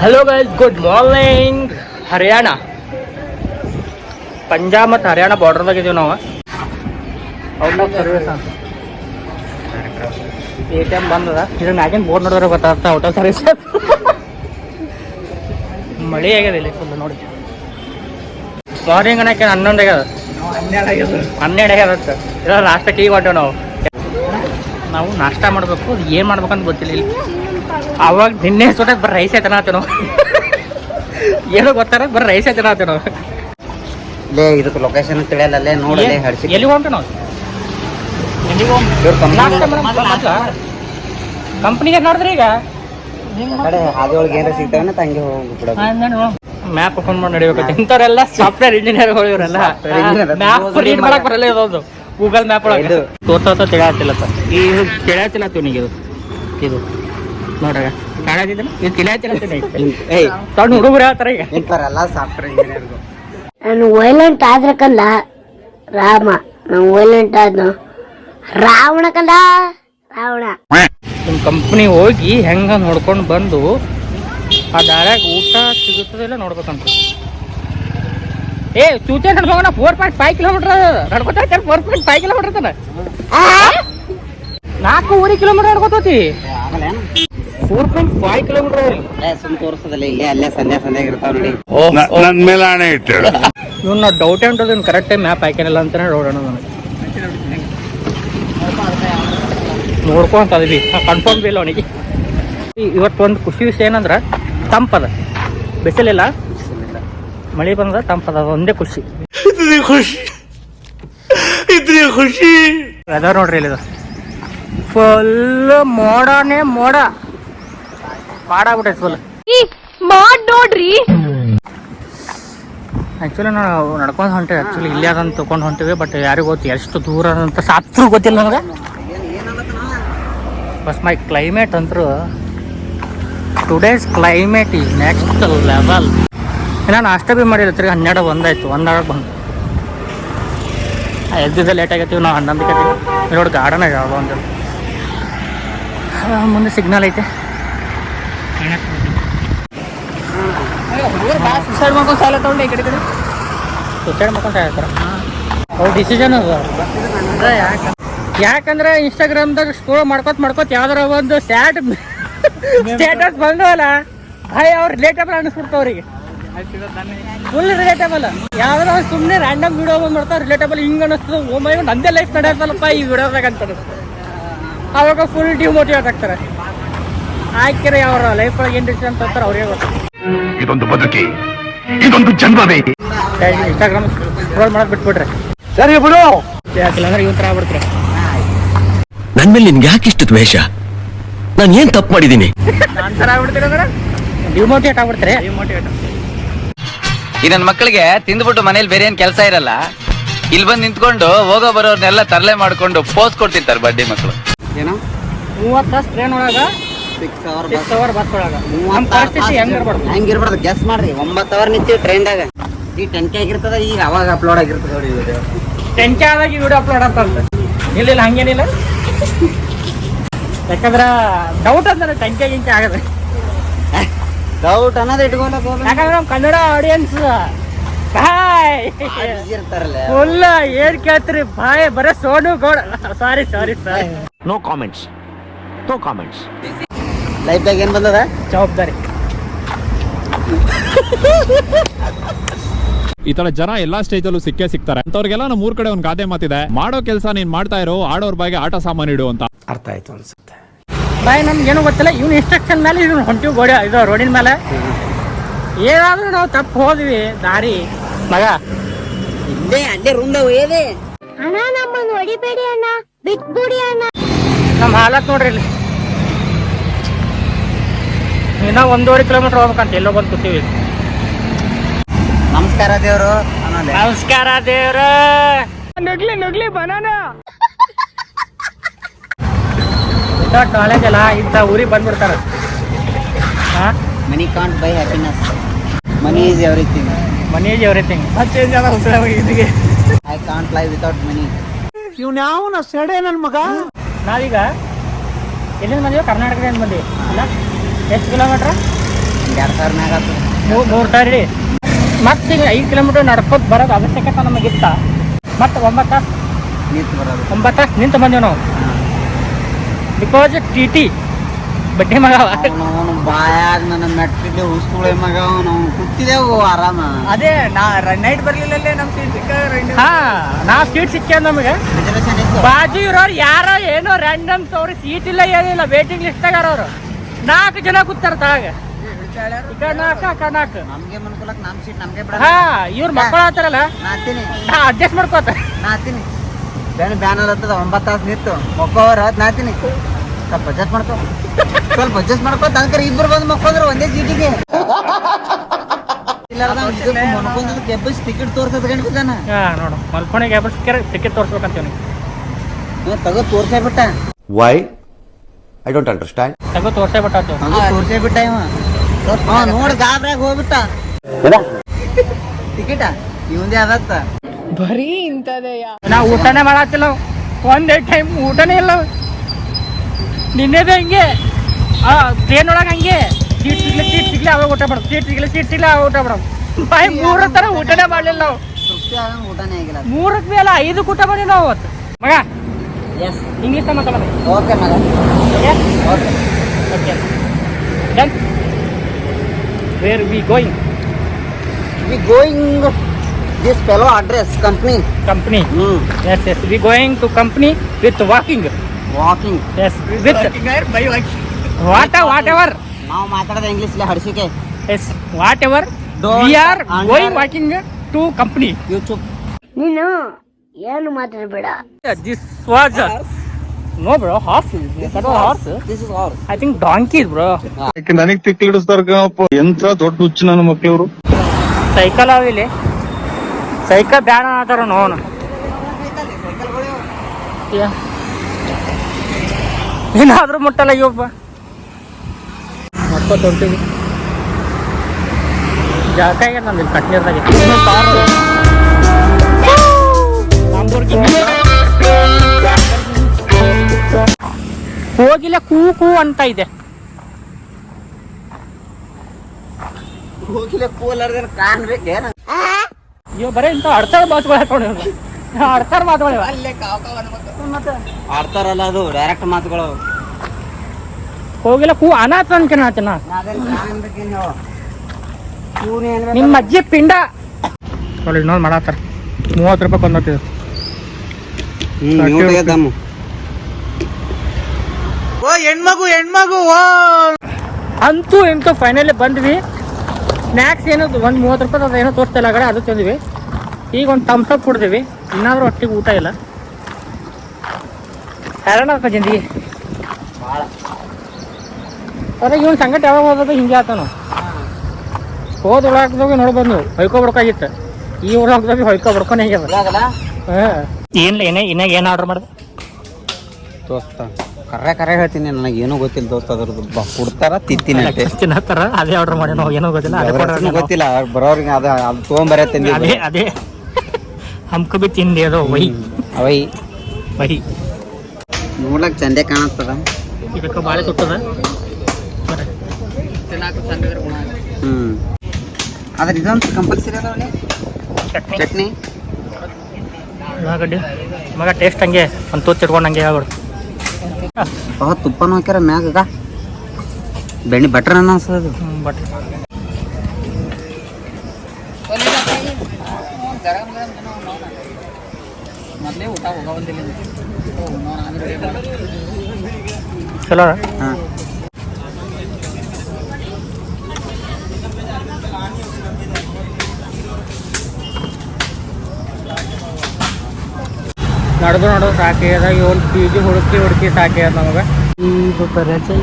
Hello guys good morning Haryana Punjab ಮತ್ತು ಹರಿಯಾಣ ಬಾರ್ಡರ್ದಾಗ ಇದೀವಿ ನಾವು. Out of service A T M ಬಂದದ. ಇದ್ರ ಮ್ಯಾಗಿನ ಬೋರ್ಡ್ ನೋಡಿದ್ರೆ ಗೊತ್ತಾಗ್ತಾ ಔಟ್ ಆಫ್ ಸರ್ವಿಸ್ ಮಳೆ ಆಗ್ಯದ ಇಲ್ಲಿ ಫುಲ್ ನೋಡಿ. ಮಾರ್ನಿಂಗ್ ಅನ್ನಕ್ಕೆ ಹನ್ನೊಂದು ಆಗ್ಯದ? ಹನ್ನೆರಡು ಆಗ್ಯದ ಇಲ್ಲ ನಾಷ್ಟಕ್ಕೆ ಈಗ ಹೊಂಟೇವ್ ನಾವು. ನಾವು ನಾಷ್ಟ ಮಾಡಬೇಕು ಏನು ಮಾಡ್ಬೇಕಂತ ಗೊತ್ತಿಲ್ಲ ಇಲ್ಲಿ. ಅವಾಗ ನಿನ್ನೆ ಸೋಟ ಬರ್ರಿ ರೈಸ್ ಆಯ್ತಾನ ನಾವು ಏನೋ ಗೊತ್ತಾರ ಬರ್ರಿ ರೈಸ್ ನಾವು ಲೇ ಇದಕ್ಕೆ ಲೊಕೇಶನ್ ತಿಳಿಯಲ್ಲ ಅಲ್ಲೇ ನೋಡಿ ಹಡ್ಸಿ ಎಲ್ಲಿ ಹೊಂಟ ನಾವು? ಕಂಪ್ನಿಗೆ ನೋಡಿದ್ರಿ ಈಗ? ಏನಾರ ಸಿಗ್ತಾವನ ತಂಗಿ ಮ್ಯಾಪ್ ಫೋನ್ ಮಾಡಿ ನಡಿಬೇಕು ಇಂಥವ್ರೆಲ್ಲ ಸಾಫ್ಟ್ವೇರ್ ಇಂಜಿನಿಯರ್ಗಳು ಇವರೆಲ್ಲ. ಮ್ಯಾಪ್ ರೀಡ್ ಮಾಡಕ್ ಬರಲ್ಲ ಇರೋದು. ಗೂಗಲ್ ಮ್ಯಾಪ್ ಒಳಗೆ. ಇದು. ತಿಳಿಯತ್ತಿಲ್ಲ ಸರ್. ಈ ತಿಳಿಯತ್ತಿಲ್ಲ ತುನಿಗೆ ಇದು ಇದು. ತಿಳಿಯತ್ತಿಲ್ಲ ಏಯ್ ಸಣ್ಣ ಹುಡುಗರು ಹೇಳ್ತಾರ ಈಗ? ಇಂಥವ್ರೆಲ್ಲ ಸಾಫ್ಟ್ವೇರ್ ಇಂಜಿನಿಯರ್ಗಳು ನಾನು ವೈಲೆಂಟ್ ಆದ್ರೆ ಕಂದ ರಾಮ ನಾನು ವೈಲೆಂಟ್ ಆದ್ನು. ರಾವಣ ಕಂದ ರಾವಣ. ನಿಮ್ಮ ಕಂಪ್ನಿ ಹೋಗಿ ಹೆಂಗ ನೋಡ್ಕೊಂಡು ಬಂದು ಆ ದಾರ್ಯಾಗ ಊಟ ಸಿಗುತ್ತದಿಲ್ಲ ನೋಡ್ಬೇಕಂತ. ಏ ಚೂತೆ ನಡ್ಕೋಣ ಫೋರ್ ಪಾಯಿಂಟ್ ಫೈವ್ ಕಿಲೋಮೀಟರ್ ನಡ್ಕೊತಾ ಫೋರ್ ಪಾಯಿಂಟ್ ಫೈವ್ ಕಿಲೋಮೀಟರ್ ತನ. ನಾಲ್ಕೂವರೆ ಕಿಲೋಮೀಟರ್ ನಡ್ಕೊತೋತಿ ಇವತ್ತೊಂದು ಫೋರ್ ಪಾಯಿಂಟ್ ಫೈವ್ ಕಿಲೋಮೀಟರ್ ಏ ಸುಮ್ ತೋರಿಸದಲ್ಲ ಇಲ್ಲೇ ಅಲ್ಲೇ ಸಂಧ್ಯಾ ಇರ್ತಾವ ನೋಡಿ. ನನ್ನ ನನ್ ಮೇಲೆ ಇಟ್ಟು ಡೌಟ್ ಅದನ್ನ ಕರೆಕ್ಟ್ ಟೈಮ್ ಮ್ಯಾಪ್ ಹಾಕ್ಯಾನಿಲ್ಲ ಅಂತಾನೆ ನೋಡೋಣ ನನಗೆ ನೋಡ್ಕೊಂತ ಅದೀವಿ. ಕನ್ಫರ್ಮ್ ಇಲ್ಲ ಅವನಿಗೆ. ಇವತ್ತು ಒಂದು ಖುಷಿ ವಿಷಯ ಏನಂದ್ರೆ ತಂಪದ. ಬಿಸಿಲಿಲ್ಲ. ಮಳೆ ಬಂದ ತಂಪದ ಅದು ಒಂದೇ ಖುಷಿ. ಇದ್ರಿ ಖುಷಿ. ಇದ್ರಿ ಖುಷಿ. ಅದ ನೋಡ್ರಿ ಇಲ್ಲಿದು. ಫುಲ್ ಮೋಡನೇ ಮೋಡ. ಮಾಡಾಗ್ಬಿಟ್ಟೈತೆ ಫುಲ್ ಮಾಡ್ ನೋಡ್ರಿ. ಆ್ಯಕ್ಚುಲಿ ನಾವು ನಡ್ಕೊಂಡು ಹೊಂಟೇವೆ ಆ್ಯಕ್ಚುಲಿ ಇಲ್ಲೇ ಅದನ್ನ ತೊಗೊಂಡು ಹೊಂಟಿವಿ ಬಟ್ ಯಾರಿಗೂ ಗೊತ್ತು ಎಷ್ಟು ದೂರ ಅಂತ ಸಾತ್ರು ಗೊತ್ತಿಲ್ಲ ನನಗೆ. ಬಸ್ my climate ಅಂತರೂ today's climate is next level ನಾನು ನಾಷ್ಟ ಭೀ ಮಾಡಿಲ್ಲ ತಿರ್ಗಿ ಹನ್ನೆರಡು ಒಂದಾಯ್ತು ಒಂದಾಗಕ್ಕೆ ಬಂದು ಎದ್ದಿದ್ದೆ ಲೇಟ್ ಆಗತ್ತೀವಿ ನಾವು ಹನ್ನೊಂದಕ್ಕೆ ನೋಡಿ ಗಾರ್ಡನ್ ಆಗ್ಯಾವ ಯಾವುದೋ ಒಂದು ಮುಂದೆ ಸಿಗ್ನಲ್ ಐತೆ. ಮಾಡ್ಕೊಂಡು ಸಾಲ ತಗೊಂಡು ಈ ಕಡೆ ಡಿಸಿಷನ್ ಅದು. ಯಾಕಂದ್ರೆ ಇನ್ಸ್ಟಾಗ್ರಾಮ್ದಾಗ ಸ್ಕ್ರೋಲ್ ಮಾಡ್ಕೊತ ಮಾಡ್ಕೊತ ಯಾವ್ದಾರ ಒಂದು ಸ್ಯಾಟ್ ಸ್ಟೇಟಸ್ ಬಂದವಲ್ಲ, ಭಾಯ್ ಅವ್ರು ರಿಲೇಟಬಲ್ ಅನಿಸ್ಬಿಡ್ತಾವ ಅವ್ರಿಗೆ. ಫುಲ್ ರಿಲೇಟಬಲ್ ಯಾವ್ದಾರ ಸುಮ್ಮನೆ ರ್ಯಾಂಡಮ್ ವಿಡಿಯೋ ಬಂದು ಮಾಡ್ತಾವ ರಿಲೇಟಬಲ್ ಹಿಂಗೆ ಅನಿಸ್ತದೆ, ಓ ಮೈ, ನಂದೇ ಲೈಫ್ ನಡೆಯತ್ತಲ್ಲಪ್ಪ ಈ ವಿಡಿಯೋದಾಗ ಅಂತ. ಅವಾಗ ಫುಲ್ ಡಿಮೋಟಿವೇಟ್ ಆಗ್ತಾರೆ. ಆಯ್ಕೆರೆ ಅವರ ಲೈಫ್ ಒಳಗೆ ಏನು ಡಿಸಿಷನ್ ತರ್ತಾರೆ ಅವ್ರಿಗೆ ಗೊತ್ತು. ಇದೊಂದು ಬದುಕಿ ಇದೊಂದು ಜನ್ಮವೇ. ಇನ್ಸ್ಟಾಗ್ರಾಮ್ ಸ್ಕ್ರೋಲ್ ಮಾಡೋದು ಬಿಟ್ಬಿಟ್ರೆ. ಸರಿ ಬಿಡು. ಯಾಕಿಲ್ಲ ಅಂದ್ರೆ ಇವನ್ ತರ ಆಗ್ಬಿಡ್ತಾರೆ. ನನ್ ಮೇಲೆ ನಿನ್ಗೆ ಯಾಕೆ ಇಷ್ಟು ದ್ವೇಷ? ನಾನು ಏನ್ ತಪ್ಪು ಮಾಡಿದ್ದೀನಿ? ನಾನ್ ತರ ಆಗ್ಬಿಡ್ತೀರಿ ಅಂದ್ರೆ? ಡಿಮೋಟಿವೇಟ್ ಆಗ್ಬಿಡ್ತಾರೆ? ಡಿಮೋಟಿವೇಟ್ ಈ ನನ್ನ ಮಕ್ಕಳಿಗೆ ತಿಂದ್ಬಿಟ್ಟು ಮನೇಲಿ ಬೇರೆ ಏನ್ ಕೆಲಸ ಇರಲ್ಲ? ಇಲ್ಲಿ ಬಂದು ನಿಂತ್ಕೊಂಡು ಹೋಗೋ ಬರೋರ್ನೆಲ್ಲ ತರಲೆ ಮಾಡ್ಕೊಂಡು ಪೋಸ್ ಕೊಡ್ತಿರ್ತಾರೆ ಬಡ್ಡಿ ಮಕ್ಕಳು ಏನೋ? ಮೂವತ್ತು ತಾಸು ಟ್ರೈನ್ ಒಳಗ six hour six hour bus ಒಳಗ. ನಮ್ಮ ಪರಿಸ್ಥಿತಿ ಹೆಂಗಿರ್ಬಾರ್ದು ಹೆಂಗಿರ್ಬಾರ್ದು? ಗೆಸ್ ಮಾಡ್ರಿ. ಒಂಬತ್ತು ಅವರ್ ನಿಂತೀವಿ ಟ್ರೈನ್ದಾಗ ಈ ಟೆಂಕೆ ಆಗಿರ್ತದ ಈಗ ಅವಾಗ ಅಪ್ಲೋಡ್ ಆಗಿರ್ತದ ನೋಡಿ ವಿಡಿಯೋ ಟೆನ್ಕೆ ಆದಾಗ ಈ ವಿಡಿಯೋ ಅಪ್ಲೋಡ್ ಆಗ್ತಂತ ಇಲ್ಲ ಇಲ್ಲ ಹಂಗೇನಿಲ್ಲ. ಯಾಕಂದ್ರ ಡೌಟ್ ಅಂದ್ರೆ ಟೆನ್ಕೆ ಗಿಂಕೆ ಆಗದೆ. ಡೌಟ್ ಅನ್ನೋದು ಇಟ್ಕೊಳಕ್ ಯಾಕಂದ್ರೆ ನಮ್ಮ ಕನ್ನಡ ಆಡಿಯನ್ಸ್ ಬಾಯ್. busy ಇರ್ತಾರಲ್ಲ. ಫುಲ್ ಏನ್ ಕೇಳ್ತೀರಿ? ಬಾಯ್ ಬರೇ Sonu Gowda sorry sorry sorry no comments no comments ಲೈಫ್ದಾಗ ಏನ್ ಬಂದದ? ಜವಾಬ್ದಾರಿ. ಈ ತರ ಜನ ಎಲ್ಲಾ ಸ್ಟೇಜ್ ಅಲ್ಲೂ ಸಿಕ್ಕೇ ಸಿಗ್ತಾರೆ. ಅಂತವ್ರಿಗೆಲ್ಲ ನಮ್ಮ ಊರ್ ಕಡೆ ಒಂದ್ ಗಾದೆ ಮಾತಿದೆ. ಮಾಡೋ ಕೆಲಸ ನೀನ್ ಮಾಡ್ತಾ ಇರೋ ಆಡೋರ್ ಬಾಯಿಗೆ ಆಟ ಸಾಮಾನು ಇಡು ಅಂತ. ಅರ್ಥ ಆಯ್ತು ಅನ್ಸುತ್ತೆ. ಬಾಯ್ ನಮ್ಗೆ ಏನು ಗೊತ್ತಿಲ್ಲ. ಇವ್ನ ಇನ್ಸ್ಟ್ರಕ್ಷನ್ ಮೇಲೆ ಇವ್ನು ಹೊಂಟಿವ್ ಗೋಡೆ ಇದು ರೋಡಿನ ಮೇಲೆ. ಏನಾದ್ರೂ ನಾವು ತಪ್ಪು ಹೋದ್ವಿ ದಾರಿ. ಮಗ ಇಲ್ಲೇ ಅಲ್ಲೇ ರೂಮ್ದಾಗ ಹೋಯದೆ ಅಣ್ಣ ನಮ್ಮನ್ನು ಹೊಡಿಬೇಡಿ ಅಣ್ಣ ಬಿಟ್ಬಿಡಿ ಅಣ್ಣ. ನಮ್ಮ ಹಾಲತ್ ನೋಡ್ರಿ ಇಲ್ಲಿ. ಇನ್ನೂ ಒಂದೂವರೆ ಕಿಲೋಮೀಟರ್ ಹೋಗ್ಬೇಕಂತ ಎಲ್ಲೋ ಬಂದು ಕೂತೀವಿ. ನಮಸ್ಕಾರ ದೇವ್ರು. ನಮಸ್ಕಾರ ದೇವ್ರ. ನುಗ್ಲಿ ನುಗ್ಲಿ ಬನಾನ ನಾಲೆಜ್ ಅಲ್ಲ ಇಂಥ ಊರಿಗೆ ಬಂದ್ಬಿಡ್ತಾರ. ಹಾ? Money can't buy happiness money is everything money is everything change ಆದ ಇದಕ್ಕೆ I can't live without money ನಾವೀಗ ಎಲ್ಲಿಂದ ಬಂದೀವಿ? ಕರ್ನಾಟಕದಿಂದ ಬಂದೀವಿ. ಅಲ್ಲ ಎಷ್ಟು ಕಿಲೋಮೀಟ್ರ್ ಎರಡು ಸಾವಿರ ಮ್ಯಾಗ ಮೂರು ಸಾವಿರ ರೀ ಮತ್ತೆ ಈಗ ಐದು ಕಿಲೋಮೀಟರ್ ನಡ್ಕೊತ ಬರೋದು ಅವಶ್ಯಕತೆ ನಮಗಿತ್ತ. ಮತ್ತೆ ಒಂಬತ್ತು ತಾಸು ನಿಂತು ಬರೋದು. ಒಂಬತ್ತು ತಾಸು ನಿಂತು ಬಂದೀವಿ ನಾವು. ಬಿಕಾಸ್ ಟಿ ಟಿ ಬಡ್ಡಿ ಮಗ ಅವ. ಅವನು ಬಾಯಾಗ ನನ್ನ ಮೆಟ್ಟಿದ್ದೆ ಹುಸುಳೆ ಮಗ ಅವನು. ಕುತ್ತಿದೆವು ಆರಾಮ. ಅದೇ ನಾ ನೈಟ್ ಬರ್ಲಿಲ್ಲ ನಮ್ಮ ಸೀಟ್ ಹಾ ನಾ ಸೀಟ್ ಸಿಕ್ಕ ನಮಗೆ. ಬಾಜು ಇರೋರು ಯಾರೋ ಏನೋ ರ್ಯಾಂಡಮ್ಸ್ ಅವ್ರಿಗೆ ಸೀಟ್ ಇಲ್ಲ ಏನಿಲ್ಲ ವೇಟಿಂಗ್ ಲಿಸ್ಟ್ ಅವ್ರು. ನಾಲ್ಕು ಜನ ಕೂತಾರ ತಾಗ ಇವ್ರ ಮಕ್ಕಳ ಇವ್ರು ಮಕ್ಕಳು ಆತಾರಲ್ಲ ಅಡ್ಜಸ್ಟ್ ಮಾಡ್ಕೋತ. ನಾತೀನಿ ಬೇನ ಬ್ಯಾನ್ ಹತ್ತದ ಒಂಬತ್ತು ತಾಸು ನಿಂತು. ಮಕ್ಕವರ ನಾತೀನಿ ಸ್ವಲ್ಪ ಅಡ್ಜಸ್ಟ್ ಮಾಡ್ಕೊ. ಸ್ವಲ್ಪ ಅಡ್ಜಸ್ಟ್ ಮಾಡ್ಕೊ ತನಕ ಇಬ್ಬರು ಬಂದು ಮಕ್ಕೊಂಡ್ರು ಒಂದೇ ಸೀಟಿಗೆ ಬರೀ ಕೆಬ್ಬಸ್ ಟಿಕೆಟ್ ತೋರ್ಸದ್ ಗಂಟಿದ್ದಾನ ಹಾ ನೋಡು ಯಾವಾಗ ಸಿಕ್ಕ್ಯಾರ ಟಿಕೆಟ್ ತೋರ್ಸ್ಬೇಕಂತ ಇವ್ನಿಗೆ. ತಗೋ ತೋರ್ಸೇ ಬಿಟ್ಟ ವೈ ಐ ಡೋಂಟ್ ಅಂಡರ್ಸ್ಟ್ಯಾಂಡ್ ತಗೋ ತೋರ್ಸೇ ಬಿಟ್ಟಾತು ತಗೋ ತೋರ್ಸೇ. ಬಿಟ್ಟ ಇವ. ಹಾ ನೋಡ್ ಗಾಬ್ರ್ಯಾಗ ಹೋಗ್ಬಿಟ್ಟ. ಟಿಕೆಟ ಇವಂದೇ ಅದತ್ತ ನಾ ಊಟನೇ ಮಾಡತ್ತಿಲ್ಲ. ಒಂದೇ ಟೈಮ್ ಊಟನೇ ಇಲ್ಲ. ನಿನ್ನೆದೇ ಹಿಂಗೆ. ಆ ಟ್ರೈನ್ ಒಳಗೆ ಹಂಗೆ. ಸೀಟ್ ಸಿಗ್ಲಿ ಸೀಟ್ ಸಿಗ್ಲಿ ಅವಾಗ ಊಟ ಮಾಡೋದು. ಸೀಟ್ ಸಿಗ್ಲಿ ಸೀಟ್ ಸಿಗ್ಲಿ ಅವಾಗ ಊಟ ಮಾಡೋದು. ಬಾಯ್ ಮೂರ ತರ ಊಟನೇ ಮಾಡಲಿಲ್ಲ ನಾವು. ಊಟನೇ ಆಗಿಲ್ಲ ಮೂರಕ್ಕೆ ಮೇಲೆ ಐದು ಊಟ ಮಾಡಿ ನಾವು ಅವತ್ತು. ಮಗ ಎಸ್ ಇಂಗ್ಲೀಷ್ ಮಾತಾಡೋದು ಓಕೆ ಮಗ. Okay okay done where we going we going this fellow address company company yes yes we going to company with walking walking yes with what whatever ನಾವು ಮಾತಾಡೋದು English ಹಡಿಸಿಕೆ yes whatever we are going walking to company YouTube ನೀನು ಏನು ಮಾತಾಡಬೇಡ. This was no bro horse horse this is horse I think donkey bro ನನಗೆ ತಿಕ್ಕಿಡಿಸ್ತಾರ ಕಣಪ್ಪ ಎಂತ ದೊಡ್ಡ ಹುಚ್ಚು ನನ್ನ ಮಕ್ಕಳವರು ಸೈಕಲ್ ಅವ ಇಲ್ಲಿ. ಸೈಕಲ್ ಬ್ಯಾಡ ಆತಾರ ನೋನು ಏನಾದ್ರೂ ಮುಟ್ಟಲ್ಲ ಇವಪ್ಪ ಮಕ್ಕಳು ಜಾಗ ಆಗ್ಯದ ನಂದು ಇಲ್ಲಿ ಕಟ್ನೀರ್ದಾಗ ಹೋಗಿಲ್ಲ ಕೂ ಕೂ ಅಂತ ಇದೆ. ಹೋಗಿಲ್ಲ ಬರೇ ಕಾಣ್ಬೇಕೇನ ಇವ್ ಬರೀ ಇಂಥ ಅಡ್ತಾರ ಮಾತುಗಳು ಆಡ್ತಾರಲ್ಲ ಅದು ಡೈರೆಕ್ಟ್ ಮಾತುಗಳು. ಹೋಗಿಲ್ಲ ಕೂ ಅನಾಥ ಆತನ ನಿಮ್ಮ ಅಜ್ಜಿ ಪಿಂಡ. ನೋಡಿ ಇನ್ನೊಂದು ಮಾಡತ್ತಾರ. ಮೂವತ್ತು ರೂಪಾಯಿ ಹೆಣ್ಮಗು ಹೆಣ್ಮಗು ಅಂತೂ ಇಂತೂ ಫೈನಲಿ ಬಂದ್ವಿ. ಸ್ನ್ಯಾಕ್ಸ್ ಏನೋ ಒಂದು ಮೂವತ್ತು ರೂಪಾಯಿ ಅದು ಏನೋ ತೋರಿಸ್ತಾ ಇಲ್ಲ ಕಡೆ ಅದು ತಂದ್ವಿ. ಈಗ ಒಂದು ತಮ್ಸಪ್ ಕುಡ್ದೀವಿ ಇನ್ನಾದ್ರೂ ಹೊಟ್ಟೆಗೆ ಊಟ ಇಲ್ಲ. ಹೈರಾಣ ಜಿಂದಗಿ ಅದೇ ಇವನ್ ಸಂಗಟ ಯಾವಾಗ ಹೋಗೋದು ಹಿಂಗೆ ಆತನು. ಹೋದ ಒಳಗ್ದಾಗ ನೋಡ್ಬೋದು ನೀವು. ಹೊಯ್ಕೊ ಬಿಡ್ಕಾಗಿತ್ತ. ಈ ಒಳಗ್ದಾಗ ಹೊಯ್ಕೊ ಬಿಡ್ಕೊಂಡು ಹೆಂಗ್ಯದ ಹಾಂ. ಏನಿಲ್ಲ ಏನೇ ಇನ್ನಾಗ ಏನು ಆರ್ಡರ್ ಮಾಡಿದೆ? ದೋಸ್ತ ಕರೆ ಕರೆ ಹೇಳ್ತೀನಿ. ನನಗೆ ಏನೂ ಗೊತ್ತಿಲ್ಲ ದೋಸ್ತ ಅದ್ರದ್ದು ಬ ಕೊಡ್ತಾರ ತಿಂತೀನಿ ಅಷ್ಟೇ ತಿನ್ನತ್ತಾರ ಅದೇ ಆರ್ಡರ್ ಮಾಡಿ ನಾವು ಏನೋ ಗೊತ್ತಿಲ್ಲ. ಅದೇ. ಗೊತ್ತಿಲ್ಲ. ಬರೋರಿಗೆ ಅದು ಅದು ತೊಗೊಂಬರತ್ತೆ ಅದೇ ಅದೇ. ಹಮ್ಕ ಬಿ ತಿಂಡಿ ಅದು ವೈ ಅವೈ ವೈ ನೋಡಕ್ ಚಂದೆ ಕಾಣತ್ತದ ಇದಕ್ಕೆ ಬಾಳೆ ತುಟ್ಟದ ಹ್ಮ್. ಆದ್ರೆ ಇದೊಂದು ಕಂಪಲ್ಸರಿ ಅದ ಚಟ್ನಿ. ಚಟ್ನಿ? ಉಳ್ಳಾಗಡ್ಡಿ. ಮಗ ಟೇಸ್ಟ್ ಹಂಗೆ ಒಂದು ತೂತ್ ಇಟ್ಕೊಂಡಂಗೆ ಹೇಳ್ಬಿಡು. ಅವ ತುಪ್ಪನೂ ಹಾಕ್ಯಾರ ಮ್ಯಾಗ ಬೆಣ್ಣೆ ಬಟ್ರ್ ಅನ್ನ ಅನ್ಸದು ಬಟ್ ಚಲೋ ಹಾ ನಡೆದು ನಡೆದು ಸಾಕಿ ಅದ ಏಳು ಪಿ ಜಿ ಹುಡುಕಿ ಹುಡುಕಿ ಸಾಕಿ ಅದ ನಮಗೆ ಈಗ ಪರಿಚಯ